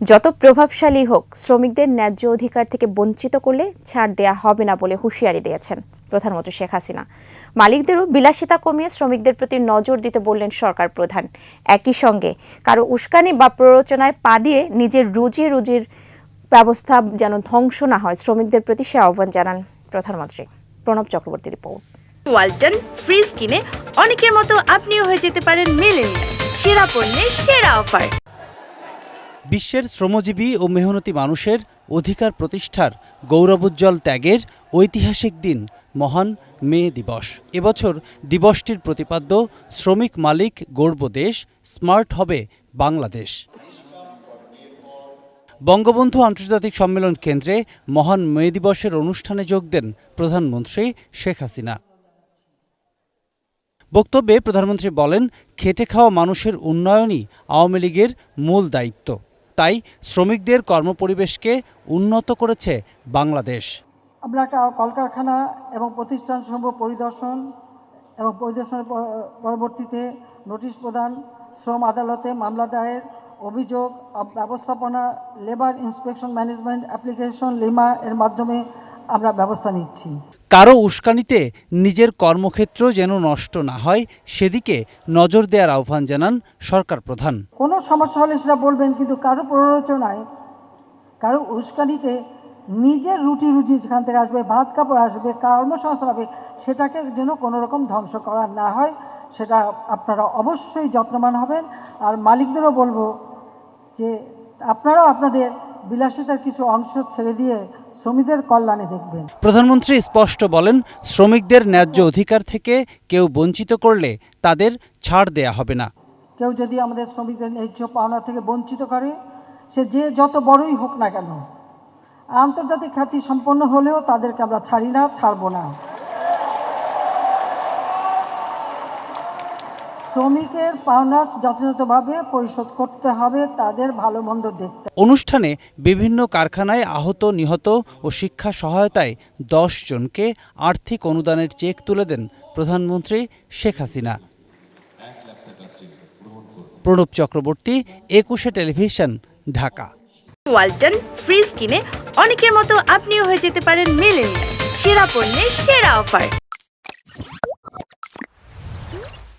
যত প্রভাবশালী হোক, শ্রমিকদের ন্যায্য অধিকার থেকে বঞ্চিত করলে ছাড় দেয়া হবে না বলে হুঁশিয়ারি দিয়েছেন প্রধানমন্ত্রী শেখ হাসিনা। মালিকদেরও বিলাসিতা কমিয়ে শ্রমিকদের প্রতি নজর দিতে বললেন সরকার প্রধান। একই সঙ্গে কারও উস্কানি বা প্ররোচনায় পা দিয়ে নিজের রুজি রুজির ব্যবস্থা যেন ধ্বংস না হয়, শ্রমিকদের প্রতি সে আহ্বান জানান প্রধানমন্ত্রী। প্রণব চক্রবর্তী রিপোর্ট। ওয়ালটন ফ্রিজ কিনে অনেকের মতো আপনিও হয়ে যেতে পারেন মেলেনিয়া সেরা পণ্যের সেরা অফার। বিশ্বের শ্রমজীবী ও মেহনতি মানুষের অধিকার প্রতিষ্ঠার গৌরবোজ্জ্বল ত্যাগের ঐতিহাসিক দিন, মহান মে দিবস। এবছর দিবসটির প্রতিপাদ্য, শ্রমিক মালিক গর্ব দেশ, স্মার্ট হবে বাংলাদেশ। বঙ্গবন্ধু আন্তর্জাতিক সম্মেলন কেন্দ্রে মহান মে দিবসের অনুষ্ঠানে যোগ দেন প্রধানমন্ত্রী শেখ হাসিনা। বক্তব্যে প্রধানমন্ত্রী বলেন, খেটে খাওয়া মানুষের উন্নয়নই আওয়ামী লীগের মূল দায়িত্ব। তাই শ্রমিকদের কর্মপরিবেশকে উন্নত করেছে বাংলাদেশ। আমরা কলকারখানা এবং প্রতিষ্ঠানসমূহ পরিদর্শন এবং পরিদর্শনের পরবর্তীতে নোটিশ প্রদান, শ্রম আদালতে মামলা দায়ের, অভিযোগ, ব্যবস্থাপনা labour inspection management application LIMA এর মাধ্যমে আমরা ব্যবস্থা নিচ্ছি। কারও উস্কানিতে নিজের কর্মক্ষেত্র যেন নষ্ট না হয় সেদিকে নজর দেওয়ার আহ্বান জানান সরকার প্রধান। কোনো সমস্যা হলে সেটা বলবেন কিন্তু কারও প্ররোচনায় কারও উস্কানিতে নিজের রুটি রুজি যেখান থেকে আসবে ভাত কাপড় আসবে কর্মসংস্থান হবে সেটাকে যেন কোনো রকম ধ্বংস করা না হয় সেটা আপনারা অবশ্যই যত্নবান হবেন। আর মালিকদেরও বলব যে আপনারাও আপনাদের বিলাসিতার কিছু অংশ ছেড়ে দিয়ে শ্রমিকদের কল্যাণে দেখবেন। প্রধানমন্ত্রী স্পষ্ট বলেন শ্রমিকদের ন্যায্য অধিকার থেকে কেউ বঞ্চিত করলে তাদের ছাড় দেয়া হবে না। কেউ যদি আমাদের শ্রমিকদের ন্যায্য পাওনা থেকে বঞ্চিত করে সে যে যত বড়ই হোক না কেন আন্তর্জাতিক খ্যাতি সম্পন্ন হলেও তাদেরকে আমরা ছাড়ি না ছাড়বো না। শ্রমিকের পাওনা যথাযথভাবে পরিশোধ করতে হবে তাদের ভালো মন্দ দেখতে। অনুষ্ঠানে বিভিন্ন কারখানায় আহত নিহত ও শিক্ষা সহায়তায় দশ জনকে আর্থিক অনুদানের চেক তুলে দেন প্রধানমন্ত্রী শেখ হাসিনা। প্রণব চক্রবর্তী একুশে টেলিভিশন ঢাকা। ওয়ালটন ফ্রিজ কিনে অনেকের মতো আপনিও হয়ে যেতে পারেন মেলেনিয়া সেরা পণ্যের সেরা অফার।